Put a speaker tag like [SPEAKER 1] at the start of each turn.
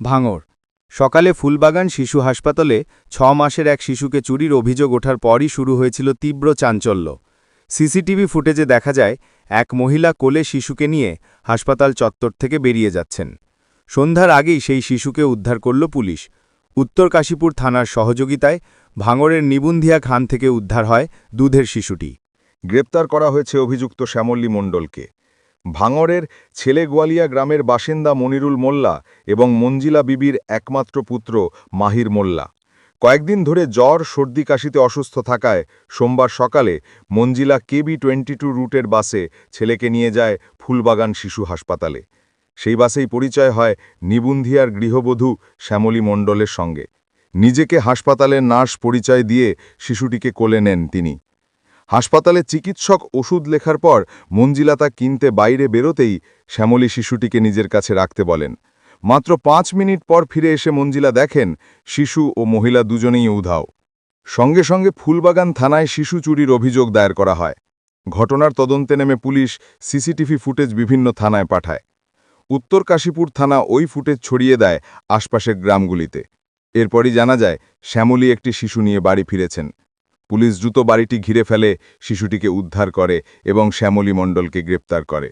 [SPEAKER 1] ভাঙর সকালে ফুলবাগান শিশু হাসপাতালে ছ মাসের এক শিশুকে চুরির অভিযোগ ওঠার পরই শুরু হয়েছিল তীব্র চাঞ্চল্য। সিসিটিভি ফুটেজে দেখা যায়, এক মহিলা কোলে শিশুকে নিয়ে হাসপাতাল চত্বর থেকে বেরিয়ে যাচ্ছেন। সন্ধ্যার আগেই সেই শিশুকে উদ্ধার করল পুলিশ। উত্তর কাশীপুর থানার সহযোগিতায় ভাঙরের নিবুন্ধিয়া খান থেকে উদ্ধার হয় দুধের শিশুটি।
[SPEAKER 2] গ্রেপ্তার করা হয়েছে অভিযুক্ত শ্যামল্লী মণ্ডলকে। ভাঙড়ের ছেলেগোয়ালিয়া গ্রামের বাসিন্দা মনিরুল মোল্লা এবং মঞ্জিলা বিবির একমাত্র পুত্র মাহির মোল্লা। কয়েকদিন ধরে জ্বর, সর্দি কাশিতে অসুস্থ থাকায় সোমবার সকালে মঞ্জিলা কেবি টোয়েন্টি টু রুটের বাসে ছেলেকে নিয়ে যায় ফুলবাগান শিশু হাসপাতালে। সেই বাসেই পরিচয় হয় নিবুন্ধিয়ার গৃহবধূ শ্যামলী মণ্ডলের সঙ্গে। নিজেকে হাসপাতালের নার্স পরিচয় দিয়ে শিশুটিকে কোলে নেন তিনি। হাসপাতালে চিকিৎসক ওষুধ লেখার পর মঞ্জিলা তা কিনতে বাইরে বেরোতেই শ্যামলী শিশুটিকে নিজের কাছে রাখতে বলেন। মাত্র পাঁচ মিনিট পর ফিরে এসে মঞ্জিলা দেখেন, শিশু ও মহিলা দুজনেই উধাও। সঙ্গে সঙ্গে ফুলবাগান থানায় শিশু চুরির অভিযোগ দায়ের করা হয়। ঘটনার তদন্তে নেমে পুলিশ সিসিটিভি ফুটেজ বিভিন্ন থানায় পাঠায়। উত্তর কাশীপুর থানা ওই ফুটেজ ছড়িয়ে দেয় আশপাশের গ্রামগুলিতে। এরপরই জানা যায়, শ্যামলী একটি শিশু নিয়ে বাড়ি ফিরেছেন। পুলিশ দ্রুত বাড়িটি ঘিরে ফেলে শিশুটিকে উদ্ধার করে এবং শ্যামলী মণ্ডলকে গ্রেপ্তার করে।